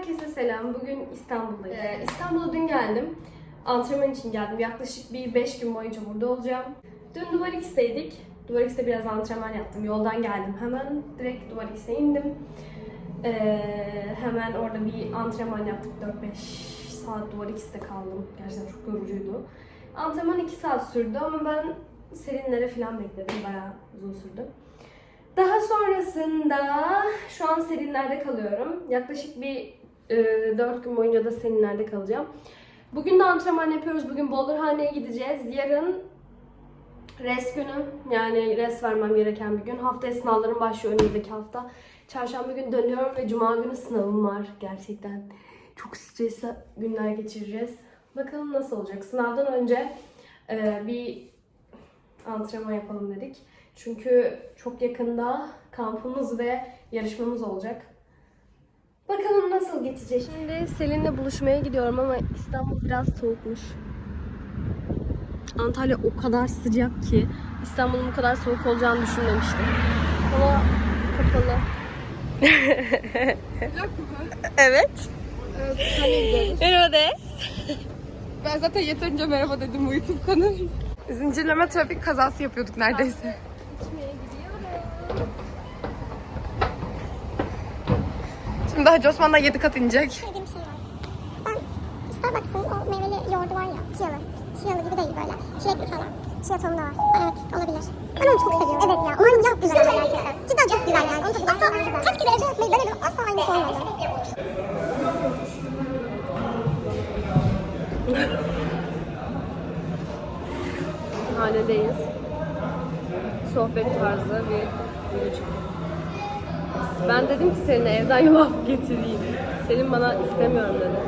Herkese selam. Bugün İstanbul'dayım. Ee, İstanbul'a dün geldim. Antrenman için geldim. Yaklaşık bir 5 gün boyunca burada olacağım. Dün Duvar X'teydik. Duvar X'te biraz antrenman yaptım. Yoldan geldim. Hemen direkt Duvar X'e indim. Ee, hemen orada bir antrenman yaptık. 4-5 saat Duvar X'te kaldım. Gerçekten çok yorucuydu. Antrenman 2 saat sürdü ama ben serinlere falan bekledim. Bayağı uzun sürdü. Daha sonrasında şu an serinlerde kalıyorum. Yaklaşık bir e, 4 gün boyunca da serinlerde kalacağım. Bugün de antrenman yapıyoruz. Bugün Boulderhane'ye gideceğiz. Yarın res günü. Yani res vermem gereken bir gün. Haftaya sınavlarım başlıyor önümüzdeki hafta. Çarşamba günü dönüyorum ve cuma günü sınavım var. Gerçekten çok stresli günler geçireceğiz. Bakalım nasıl olacak. Sınavdan önce e, bir antrenman yapalım dedik. Çünkü çok yakında kampımız ve yarışmamız olacak. Bakalım nasıl geçecek. Şimdi Selin'le buluşmaya gidiyorum ama İstanbul biraz soğukmuş. Antalya o kadar sıcak ki İstanbul'un bu kadar soğuk olacağını düşünmemiştim. Hava kapalı. evet. Merhaba de. Ben zaten yeterince merhaba dedim bu YouTube kanalı. Zincirleme trafik kazası yapıyorduk neredeyse. Şimdi Hacı Osman'dan 7 kat inecek. Şey var. Ben Starbucks'ın o meyveli yoğurdu var ya, chialı. Chialı gibi değil böyle. Çilekli falan. Chia tohumu da var. Evet, olabilir. Ben onu çok seviyorum. Evet ya, onun çok güzel gerçekten. Cidden çok güzel yani. Onun tadı asla, kaç kere evde yapmayı denedim, asla aynısı olmadı. Hanedeyiz. Sohbet tarzı bir video çekim. Ben dedim ki seninle evden yulaf getireyim. Senin bana istemiyorum dedi.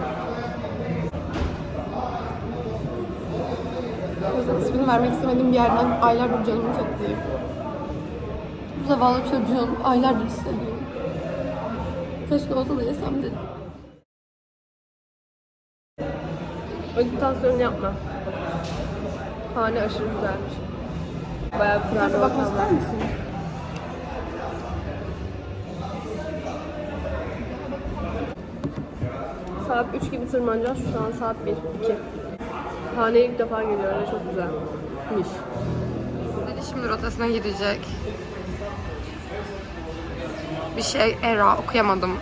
Özel ismini vermek istemediğim bir yerden aylardır canımı çekti. Bu zavallı çocuğun aylardır istediği. Keşke olsa da yesem dedim. Meditasyon yapma. Hane aşırı güzelmiş. Bayağı güzel bir Bakmak ortam var. ister misin? Saat 3 gibi tırmanacağız. Şu an saat 1, 2. Haneye ilk defa geliyorum ve çok güzelmiş. Dedi şimdi rotasına girecek. Bir şey era okuyamadım.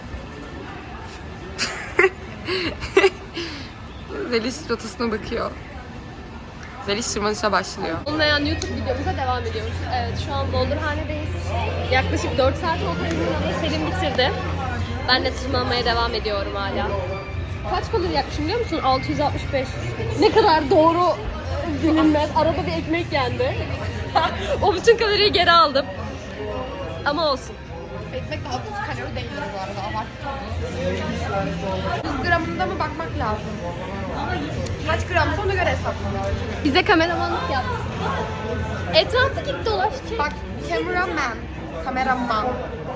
Zeliş rotasına bakıyor. Zeliş tırmanışa başlıyor. Olmayan YouTube videomuza devam ediyoruz. Evet şu an Boulderhane'deyiz. Yaklaşık 4 saat oldu tırmanmayı. Selim bitirdi. Ben de tırmanmaya devam ediyorum hala. Kaç kalori yakmışım biliyor musun? 665. Ne kadar doğru bilinmez. Arada bir ekmek yendi. o bütün kaloriyi geri aldım. Ama olsun. Ekmek de 30 kalori değildir bu arada. Abartma. 100 gramında mı bakmak lazım? Kaç gram ona göre hesapla. Bize kameramanlık yap. Etrafı git dolaş. çek. Bak cameraman. Kameraman.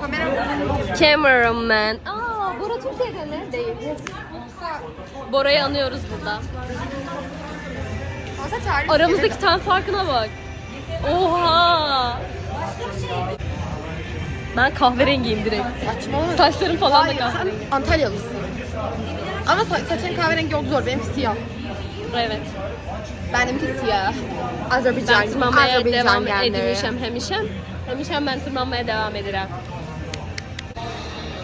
Kameraman. Cameraman. Aa, Bora Türkiye'de mi? Değil. Bora'yı anıyoruz burada. Aramızdaki ten farkına bak. Oha. Ben kahverengiyim direkt. Saçmalama. Saçlarım falan da Hayır, sen kahverengi. Antalyalısın. Ama sa- saçın kahverengi oldu zor. Benimki siyah. Evet. Benimki siyah. Azerbaycan. Ben tırmanmaya Azerbaycan devam genleri. edeceğim hemişem. Hemişem ben tırmanmaya devam ederim.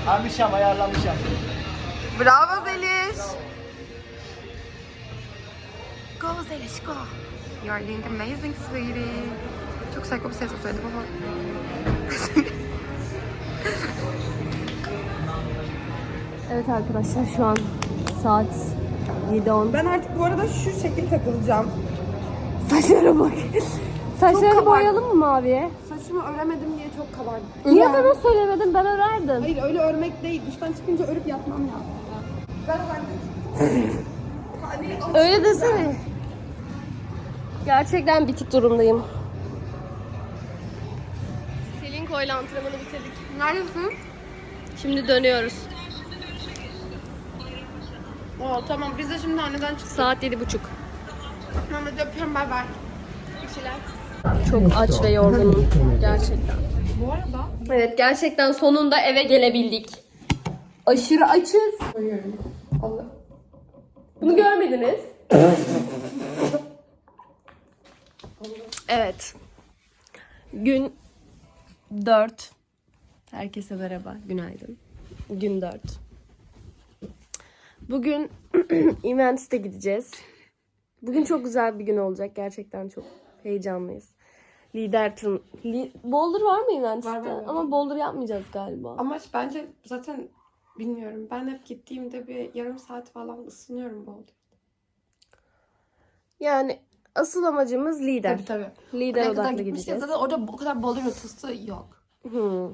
Almışam, ayarlamışam. Bravo Zeliş. Go Zeliş go. You are doing amazing sweetie. Çok psycho bir ses söyledim ama. Evet arkadaşlar şu an saat 7.10. Ben artık bu arada şu şekil takılacağım. Saçlara bak. Saçları kabardı. boyayalım mı maviye? Saçımı öremedim diye çok kabardı. Niye bana söylemedin? Ben örerdim. Hayır öyle örmek değil. Duştan çıkınca örüp yatmam lazım. Ben ben Öyle desene. Gerçekten bitik durumdayım. Selin Koy'la antrenmanı bitirdik. Neredesin? Şimdi dönüyoruz. Oo, tamam biz de şimdi anneden çıktık. Saat yedi buçuk. Hadi öpüyorum bay bay. Çok aç ve yorgunum. Gerçekten. Bu arada Evet gerçekten sonunda eve gelebildik. Aşırı açız. Bunu görmediniz. evet. Gün 4. Herkese merhaba. Günaydın. Gün 4. Bugün Events'te gideceğiz. Bugün çok güzel bir gün olacak. Gerçekten çok heyecanlıyız. Lider tın... Li... Boulder var mı Events'te? Var, var, var. Ama Boulder yapmayacağız galiba. Ama bence zaten bilmiyorum. Ben hep gittiğimde bir yarım saat falan ısınıyorum oldu. Yani asıl amacımız lider. Tabii tabii. Lider Ne kadar odaklı gitmişken gideceğiz. zaten orada o kadar balık rotası yok. Hmm.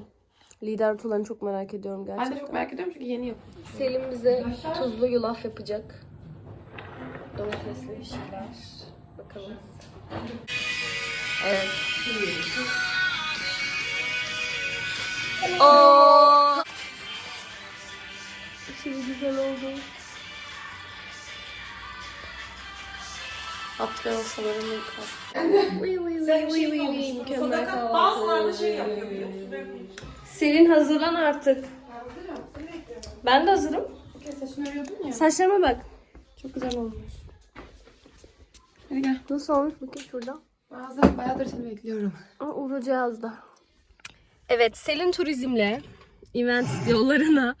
Lider rotalarını çok merak ediyorum gerçekten. Ben de çok merak ediyorum çünkü yeni yapıldı. Selim bize tuzlu yulaf yapacak. Domatesli bir şeyler. Bakalım. Evet. Oo. Şimdi güzel oldu. Afgan olsalarını yıkar. Vıy vıy vıy vıy vıy vıy. Mükemmel kahvaltı. Bazıları şey yapıyor? Selin hazırlan artık. Ben de hazırım. Saçını örüyordun ya. Saçlarıma bak. Çok güzel olmuş. Hadi gel. Nasıl olmuş bakayım şurada. Bazen bayağıdır seni bekliyorum. Aa, Uğur Cihaz'da. Evet, Selin Turizm'le event yollarına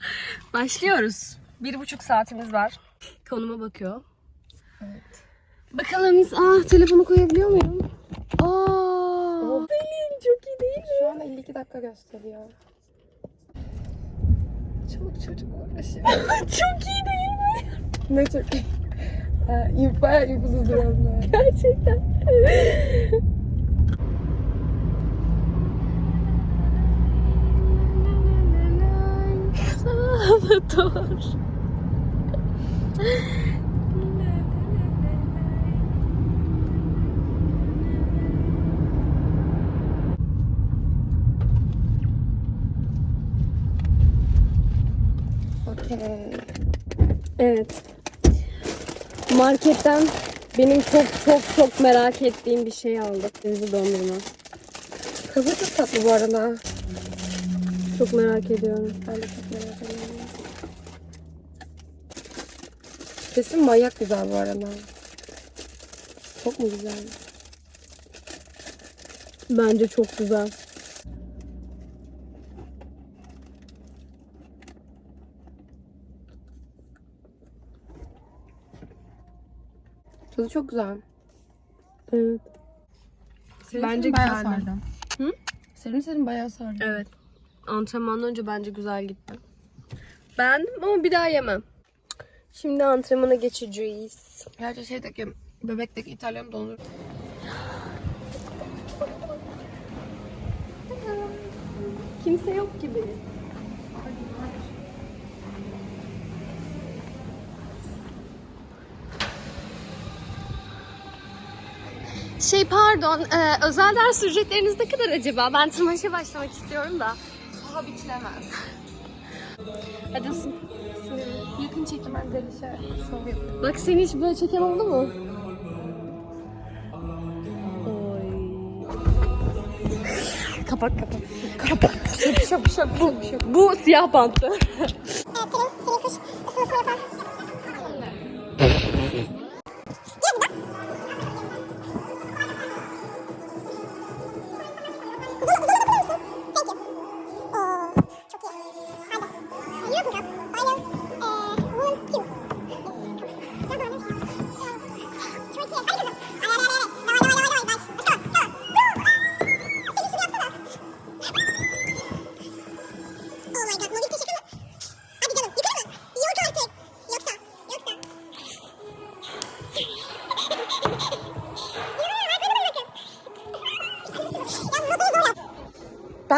başlıyoruz. Bir buçuk saatimiz var. Konuma bakıyor. Evet. Bakalım, ah telefonu koyabiliyor muyum? Aa, Selin çok iyi değil mi? Şu anda 52 dakika gösteriyor. Çok çocuk uğraşıyor. çok iyi değil mi? ne çok iyi. Ee, bayağı infuzuz duranlar. Gerçekten. Salvador. Okey. Evet. Marketten benim çok çok çok merak ettiğim bir şey aldık. Denizli dondurma. Kızı çok tatlı bu arada. Çok merak ediyorum. Ben de çok merak ediyorum. Kesin manyak güzel bu arada. Çok mu güzel? Bence çok güzel. Tadı çok güzel. Evet. Senin Bence bayağı güzeldi. sardı. Hı? Senin senin bayağı sardı. Evet. Antrenmandan önce bence güzel gitti. Beğendim ama bir daha yemem. Şimdi antrenmana geçeceğiz. Gerçi şeydeki bebekteki İtalyan dondur. Kimse yok gibi. Şey pardon, e, özel ders ücretleriniz ne kadar acaba? Ben tırmanışa başlamak istiyorum da. Daha bitilemez. Hadi ısın. Yakın çekim şov yapıyorum. Bak seni hiç böyle çeken oldu mu? Oy. Kapat kapat. Kapat. Şap şap şap. Bu, bu siyah banttı.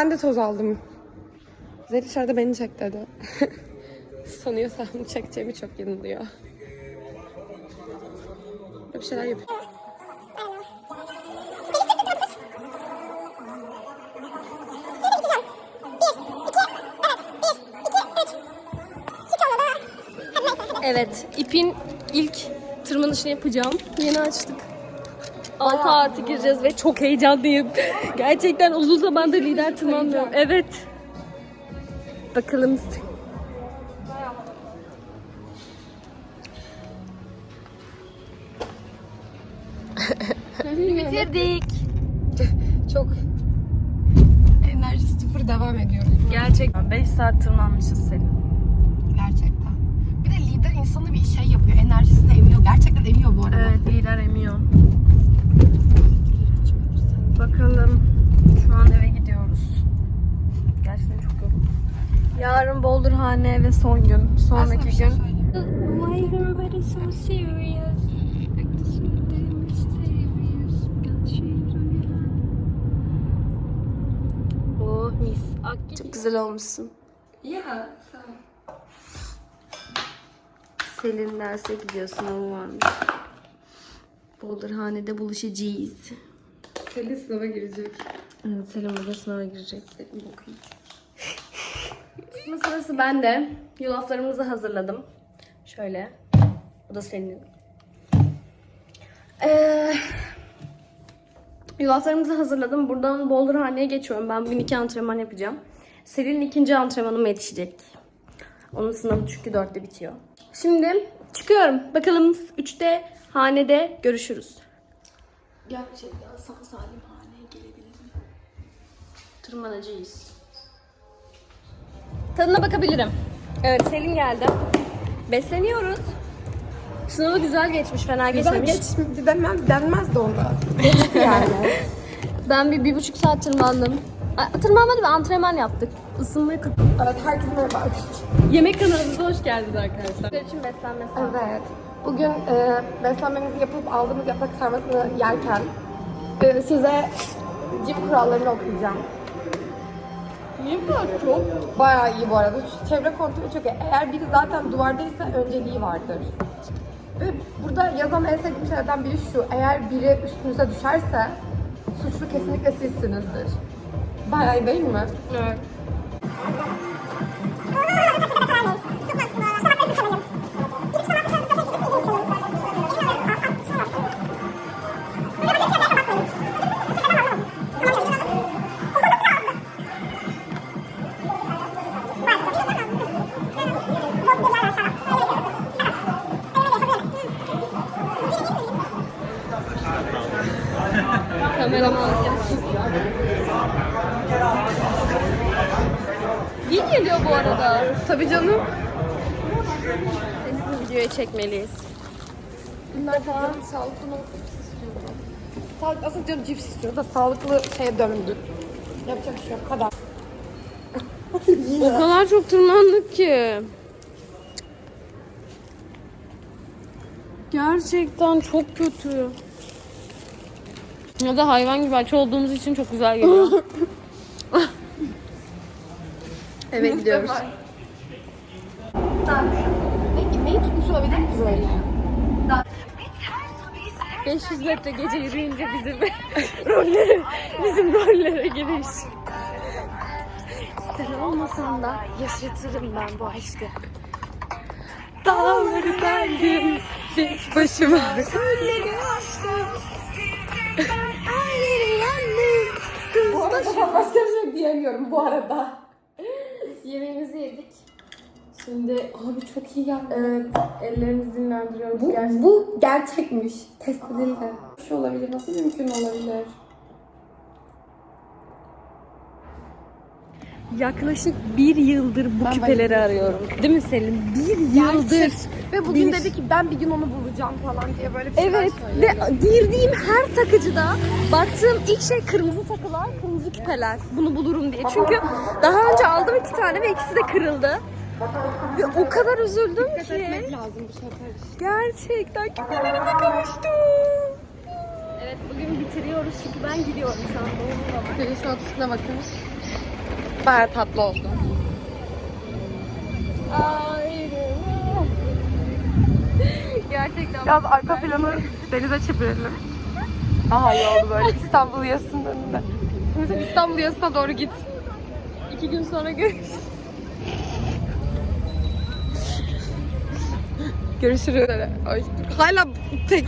Ben de toz aldım. Zeli dışarıda beni çek dedi. Sanıyorsam çekeceğimi çok yanılıyor. Bir şeyler yapıyor. Evet, ipin ilk tırmanışını yapacağım. Yeni açtık. 6 artı gireceğiz ve çok heyecanlıyım. Gerçekten uzun zamandır lider tırmanmıyorum. Evet. Bakalım. Bitirdik. Çok enerji sıfır devam ediyor. Gerçekten 5 saat tırmanmışız senin. Gerçekten. Bir de lider insanı bir şey yapıyor. Enerjisini emiyor. Gerçekten emiyor bu arada. Evet lider emiyor. Bakalım. Şu an eve gidiyoruz. Gerçekten çok yoruldum. Yarın Boulderhane ve son gün. Sonraki şey gün. Why everybody so serious? Oh mis. Çok güzel olmuşsun. Ya. Selin derse gidiyor sınavı varmış. Boulderhane'de buluşacağız. Selin sınava girecek. Evet, Selin burada sınava girecek. Dedim bakayım. Çıkma sırası bende. Yulaflarımızı hazırladım. Şöyle. Bu da senin. Ee, yulaflarımızı hazırladım. Buradan Boulderhane'ye geçiyorum. Ben bugün iki antrenman yapacağım. Selin'in ikinci antrenmanıma yetişecek. Onun sınavı çünkü dörtte bitiyor. Şimdi çıkıyorum. Bakalım üçte hanede görüşürüz. Gerçekten sağ salim haneye gelebilirim. Tırmanacağız. Tadına bakabilirim. Evet Selin geldi. Besleniyoruz. Sınavı güzel geçmiş, fena Güzel geçmemiş. geçmedi denmez, denmez de onda. Geçti yani. Ben bir, bir buçuk saat tırmandım. Tırmanmadı ve antrenman yaptık. Isınmayı kut- evet herkese merhaba. Yemek kanalımıza hoş geldiniz arkadaşlar. için beslenme Evet. Bugün e, beslenmemizi yapıp aldığımız yaprak sarmasını yerken e, size cip kurallarını okuyacağım. Niye bu kadar çok? Bayağı iyi bu arada. Şu çevre kontrolü çok iyi. Eğer biri zaten duvardaysa önceliği vardır. Ve burada yazan en sevdiğim şeylerden biri şu. Eğer biri üstünüze düşerse suçlu kesinlikle sizsinizdir. Bayağı iyi değil mi? Evet. Tabii canım. Kesin videoya çekmeliyiz. Bunlar falan sağlıklı mı? Sağlıklı, aslında canım cips istiyor da sağlıklı şeye döndük. Yapacak bir şey yok. Kadar. O kadar çok tırmandık ki. Gerçekten çok kötü. Ya da hayvan gibi aç olduğumuz için çok güzel geliyor. Eve gidiyoruz. Ne, neyi tutmuş olabilir ki böyle? 500 metre gece yürüyünce bizim rollere, bizim rollere giriş. Sen olmasan da yaşatırım ben bu aşkı. Dağları deldim, tek başıma. Gölleri açtım. Ben aileleri yendim. Bu arada ben başka bir şey diyemiyorum bu arada. Yemeğimizi yedik. Şimdi abi çok iyi geldi. Evet, ellerimizi dinlendiriyoruz. Bu, Gerçekten. bu gerçekmiş. Test edildi. Şu olabilir. Nasıl mümkün olabilir? Yaklaşık bir yıldır bu Ben küpeleri arıyorum. Değil mi Selin? Bir yıldır. Ve bugün Bir- dedi ki ben bir gün onu bulacağım falan diye böyle bir şeyler Evet ve girdiğim her takıcıda baktığım ilk şey kırmızı takılar, kırmızı küpeler. Bunu bulurum diye. Çünkü daha önce aldım iki tane ve ikisi de kırıldı. Ve o kadar üzüldüm Dikkat etmek ki. lazım bu sefer. Gerçekten küpelerime kavuştum. Evet bugün bitiriyoruz çünkü ben gidiyorum şu an. Doğru Selin şu otusuna bakın. Bayağı tatlı oldu. Gerçekten. Biraz arka planı denize çevirelim. Daha iyi oldu böyle İstanbul yasının önünde. Şimdi sen İstanbul yasına doğru git. İki gün sonra görüşürüz. Görüşürüz. Ay, hala tek